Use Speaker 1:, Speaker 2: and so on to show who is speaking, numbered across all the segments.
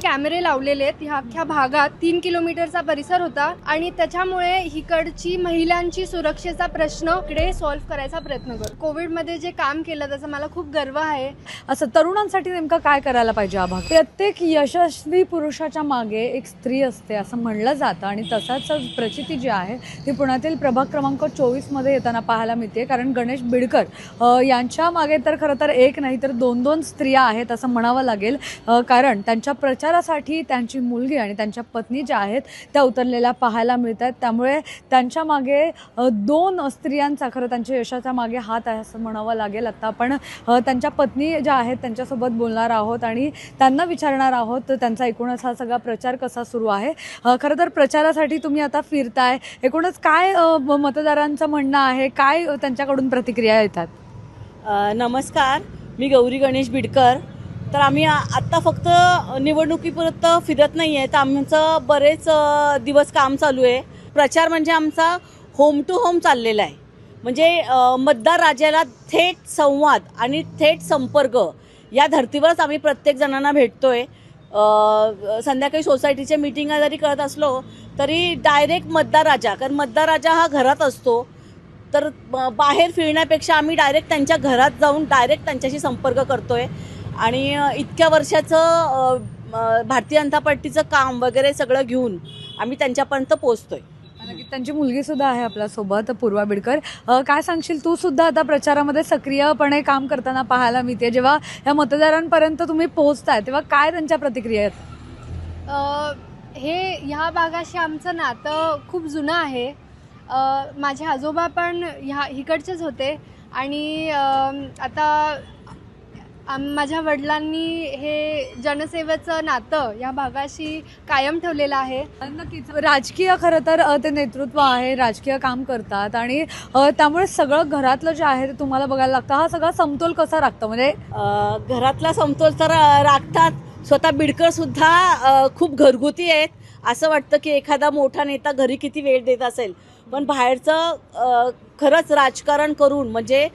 Speaker 1: कॅमेरे लावलेले आहेत. ह्या अख्ख्या भागात तीन किलोमीटरचा परिसर होता आणि त्याच्यामुळे हिकडची महिलांची सुरक्षेचा प्रश्न इकडे सॉल्व्ह करायचा प्रयत्न करतो. कोविडमध्ये जे काम केलं त्याचा मला खूप गर्व आहे.
Speaker 2: असं तरुणांसाठी नेमकं काय करायला पाहिजे हा भाग? प्रत्येक यशस्वी पुरुषाच्या मागे एक स्त्री असते असं म्हणलं जातं आणि तसाच प्रचिती जी आहे ती पुण्यातील प्रभाग क्रमांक चोवीसमध्ये येताना पाहायला मिळते कारण गणेश बिडकर यांच्या मागे तर खरं तर एक नाही तर दोन दोन स्त्रिया आहेत असं म्हणावं लागेल. कारण त्यांच्या प्रचारासाठी त्यांची मुलगी आणि त्यांच्या पत्नी ज्या आहेत त्या उतरलेल्या पाहायला मिळतात त्यामुळे त्यांच्या मागे दोन स्त्रियांचा खरं त्यांच्या यशाच्या मागे हात आहे असं म्हणावं लागेल आता. आपण त्यांच्या पत्नी ज्या आहेत त्यांच्यासोबत बोलणार आहोत आणि त्यांना विचारणार आहोत त्यांचा एकूणच हा सगळा प्रचार कसा सुरू आहे? खरं तर प्रचारासाठी तुम्ही आता फिरताय. एकूणच काय मतदारांचं म्हणणं आहे? काय त्यांच्याकडून प्रतिक्रिया येतात?
Speaker 3: नमस्कार. मी गौरी गणेश बिडकर. तर आम्ही आत्ता फक्त निवडणुकीपर्यंत फिरत नाही आहे तर आमचं बरेच दिवस काम चालू आहे. प्रचार म्हणजे आमचा होम टू होम चाललेला आहे. म्हणजे मतदार राजाला थेट संवाद आणि थेट संपर्क या धर्तीवरच आम्ही प्रत्येक जणांना भेटतो आहे संध्याकाळी सोसायटीच्या मिटिंगा जरी करत असलो तरी डायरेक्ट मतदार राजा कारण मतदार राजा हा घरात असतो. तर बाहेर फिरण्यापेक्षा आम्ही डायरेक्ट त्यांच्या घरात जाऊन डायरेक्ट त्यांच्याशी संपर्क करतो आहे आणि इतक्या वर्षाचं भारतीय जनता पार्टीचं काम वगैरे सगळं घेऊन आम्ही त्यांच्यापर्यंत पोहोचतोय.
Speaker 2: नक्की त्यांची मुलगी सुद्धा आहे आपल्यासोबत पूर्वा बिडकर. काय सांगशील? तू सुद्धा आता प्रचारामध्ये सक्रियपणे काम करताना पाहायला मिळते. जेव्हा या मतदारांपर्यंत तुम्ही पोहोचताय तेव्हा काय त्यांच्या प्रतिक्रिया आहेत?
Speaker 1: अ, हे ह्या भागाशी आमचं नातं खूप जुनं आहे. अ, माझे आजोबा पण ह्या इकडचेच होते. आणि आता आम माझ्या वडिलांनी हे जनसेवेचं नातं या भागाशी कायम ठेवलेलं आहे.
Speaker 2: नक्कीच. राजकीय खरं तर ते नेतृत्व आहे राजकीय काम करतात आणि त्यामुळे सगळं घरातलं जे आहे ते तुम्हाला बघायला लागतं. हा सगळा समतोल कसा राखतं? म्हणजे
Speaker 3: घरातला समतोल तर राखतात. स्वतः बिडकर सुद्धा खूप घरगुती आहेत. असं वाटतं की एखादा मोठा नेता घरी किती वेळ देत असेल? पण बाहेरचं खरंच राजकारण करून म्हणजे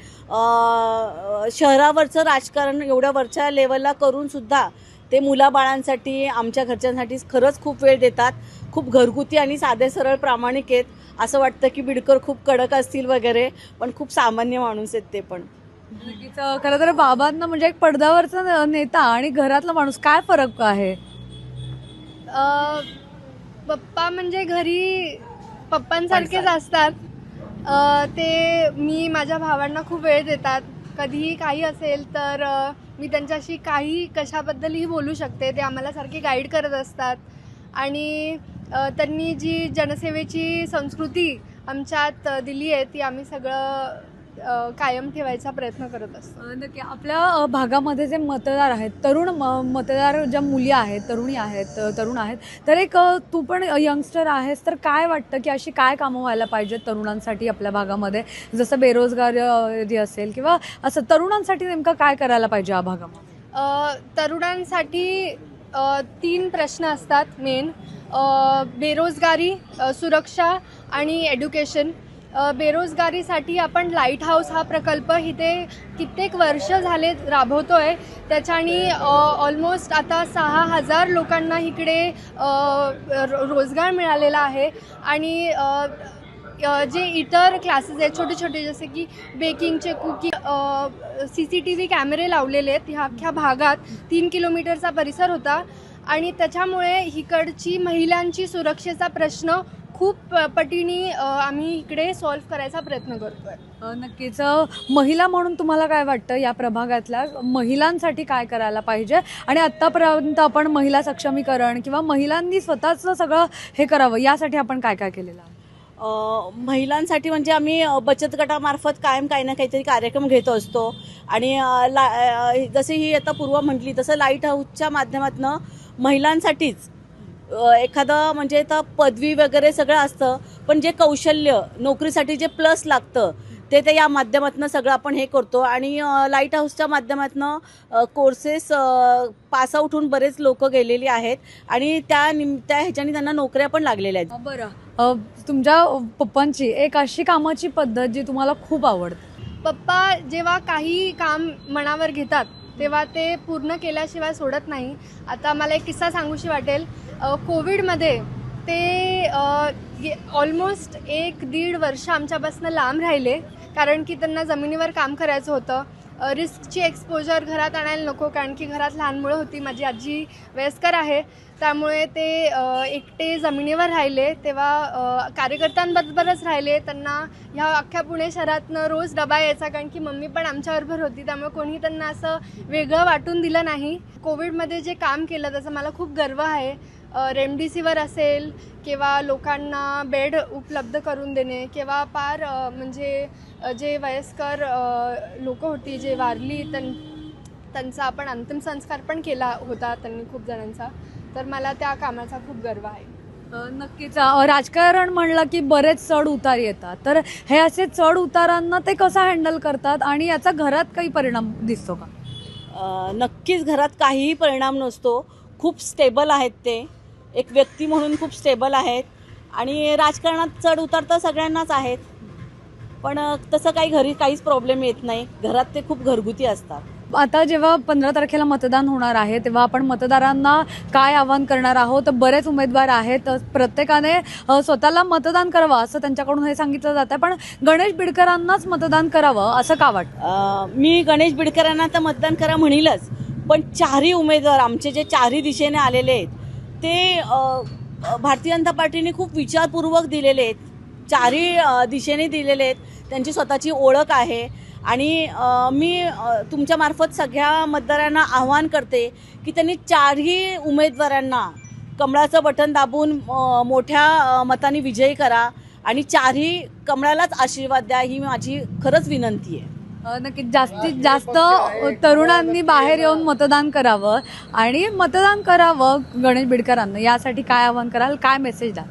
Speaker 3: शहरावरचं राजकारण एवढ्या वरच्या लेवलला करून सुद्धा ते मुलाबाळांसाठी आमच्या घरच्यांसाठी खरंच खूप वेळ देतात. खूप घरगुती आणि साधे सरळ प्रामाणिक आहेत. असं वाटतं की बिडकर खूप कडक असतील वगैरे पण खूप सामान्य माणूस आहेत ते पण.
Speaker 2: खरं तर बाबांना म्हणजे एक पडद्यावरचा नेता आणि घरातला माणूस काय फरक आहे?
Speaker 1: अ, पप्पा म्हणजे घरी पप्पांसारखेच असतात. अ, ते मी माझ्या भावांना खूप वेळ देतात. कधीही काही असेल तर अ, मी त्यांच्याशी काही कशाबद्दलही बोलू शकते. ते आम्हाला सारखे गाईड करत असतात. आणि अ, त्यांनी जी जनसेवेची संस्कृती आमच्यात दिली आहे ती आम्ही सगळं कायम ठेवायचा प्रयत्न करत असतो.
Speaker 2: नक्की आपल्या भागामध्ये जे मतदार आहेत तरुण म- मतदार ज्या मुली आहेत तरुणी आहेत तरुण आहेत तर एक तू पण यंगस्टर आहेस तर काय वाटतं की अशी काय कामं व्हायला पाहिजेत तरुणांसाठी आपल्या भागामध्ये? जसं बेरोजगार असेल किंवा असं तरुणांसाठी नेमकं काय करायला पाहिजे या भागामध्ये?
Speaker 1: तरुणांसाठी तीन प्रश्न असतात मेन. बेरोजगारी सुरक्षा आणि एड्युकेशन बेरोजगारीसाठी आपण लाइट हाऊस हा प्रकल्प इथे कित्येक वर्ष झाले राबवतोय. त्याच्याने ऑलमोस्ट आता सहा हजार लोकांना इकडे रो- रोजगार मिळालेला आहे. आणि जे इतर क्लासेस आहेत छोटे छोटे जसे की बेकिंगचे cookie C C T V कॅमेरे लावलेले आहेत. ह्या अख्ख्या भागात तीन किलोमीटरचा परिसर होता. आणि त्याच्यामुळे इकडची महिलांची सुरक्षेचा प्रश्न खूप पटीने आम्ही इकडे सॉल्व्ह करायचा प्रयत्न करतोय.
Speaker 2: नक्कीच. महिला म्हणून तुम्हाला काय वाटतं या प्रभागातल्या? महिलांसाठी काय करायला पाहिजे? आणि आत्तापर्यंत आपण महिला सक्षमीकरण किंवा महिलांनी स्वतःचं सगळं हे करावं यासाठी आपण काय काय केलेलं आहे?
Speaker 3: महिलांसाठी म्हणजे आम्ही बचत गटामार्फत कायम काही ना काहीतरी कार्यक्रम घेत असतो. आणि ला जसे ही आता पूर्व म्हटली तसं लाइट हाऊसच्या माध्यमातून महिलांसाठीच एखादं म्हणजे आता पदवी वगैरे सगळं असतं पण जे कौशल्य नोकरीसाठी जे प्लस लागतं ते ते या माध्यमातून सगळं आपण हे करतो. आणि लाइट हाऊसच्या माध्यमातून कोर्सेस पास आऊट होऊन बरेच लोक गेलेली आहेत. आणि त्या निम त्या ह्याच्याने त्यांना नोकऱ्या पण लागलेल्या आहेत.
Speaker 2: बरं. तुमच्या पप्पांची एक अशी कामाची पद्धत जी तुम्हाला खूप आवडते.
Speaker 1: पप्पा जेव्हा काही काम मनावर घेतात तेव्हा ते पूर्ण केल्याशिवाय सोडत नाही. आता मला एक किस्सा सांगूशी वाटेल. कोविडमध्ये ते ऑलमोस्ट एक दीड वर्ष आमच्यापासून लांब राहिले. कारण की त्यांना जमिनीवर काम करायचं होतं. रिस्कची एक्सपोजर घरात आणायला नको कारण की घरात लहान मुलं होती माझी आजी वयस्कर आहे. त्यामुळे ते एकटे जमिनीवर राहिले. तेव्हा कार्यकर्त्यांबरोबरच राहिले. त्यांना ह्या अख्ख्या पुणे शहरातनं रोज डबा यायचा कारण की मम्मी पण आमच्याबरोबर होती. त्यामुळे कोणी त्यांना असं वेगळं वाटून दिलं नाही. कोविडमध्ये जे काम केलं त्याचा मला खूप गर्व आहे. रेमडिसिवर असेल किंवा लोकांना बेड उपलब्ध करून देणे किंवा फार अ, म्हणजे जे वयस्कर लोक होती जे वारली त्यां त्यांचा आपण अंतिम संस्कार पण केला होता त्यांनी खूप जणांचा. तर मला त्या कामाचा खूप गर्व आहे.
Speaker 2: नक्कीच. राजकारण म्हणलं की बरेच चढ उतार येतात. तर हे असे चढ उतारांना ते कसं हँडल करतात आणि याचा घरात काही परिणाम दिसतो का?
Speaker 3: नक्कीच घरात काहीही परिणाम नसतो. खूप स्टेबल आहेत ते. एक व्यक्ती म्हणून खूप स्टेबल आहेत. आणि राजकारणात चढ उतार तर सगळ्यांनाच आहेत. पण तसं काही घरी काहीच प्रॉब्लेम येत नाही. घरात ते खूप घरगुती असतात.
Speaker 2: आता जेव्हा पंधरा तारखेला मतदान होणार आहे तेव्हा आपण मतदारांना काय आवाहन करणार आहोत? तर बरेच उमेदवार आहेत. प्रत्येकाने स्वतःला मतदान करावं असं त्यांच्याकडून हे सांगितलं जातं पण गणेश बिडकरांनाच मतदान करावं असं का वाटतं?
Speaker 3: अ, मी गणेश बिडकरांना तर मतदान करा म्हणीलच. पण चारही उमेदवार आमचे जे चारही दिशेने आलेले आहेत ते भारतीय जनता पार्टीने खूप विचारपूर्वक दिलेले आहेत. चारही दिशेने दिलेले आहेत. त्यांची स्वतःची ओळख आहे. आणि मी तुमच्यामार्फत तुमच्या मार्फत सगळ्या मतदारांना आव्हान करते की त्यांनी चारही उमेदवारांना कमळाचं बटन दाबून मोठ्या मताने विजयी करा आणि चारही कमळालाच आशीर्वाद द्या ही माझी खरंच विनंती आहे.
Speaker 2: नक्कीच जास्तीत जास्त तरुणांनी बाहेर येऊन मतदान करावं आणि मतदान करावं गणेश बिडकरांना. यासाठी काय आवाहन कराल? काय मेसेज द्याल?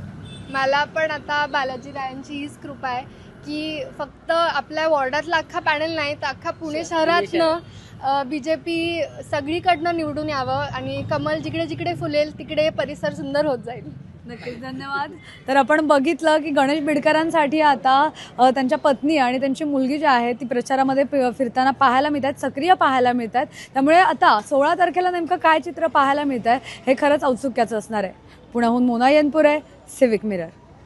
Speaker 1: मला पण आता बालाजी रायांची हीच कृपा आहे की फक्त आपल्या वॉर्डातला अख्खा पॅनल नाही तर अख्खा पुणे शहरातनं बी जे पी सगळीकडनं निवडून यावं आणि कमल जिकडे जिकडे फुलेल तिकडे परिसर सुंदर होत जाईल.
Speaker 2: नक्कीच धन्यवाद. तर आपण बघितलं की गणेश बिडकरांसाठी आता त्यांच्या पत्नी आणि त्यांची मुलगी जी आहे ती प्रचारामध्ये फिरताना पाहायला मिळतात सक्रिय पाहायला मिळतात त्यामुळे आता सोळा तारखेला नेमकं काय चित्र पाहायला मिळत आहे हे खरंच औत्सुक्याचं असणार आहे. पुण्याहून मोना आहे सिविक मिरर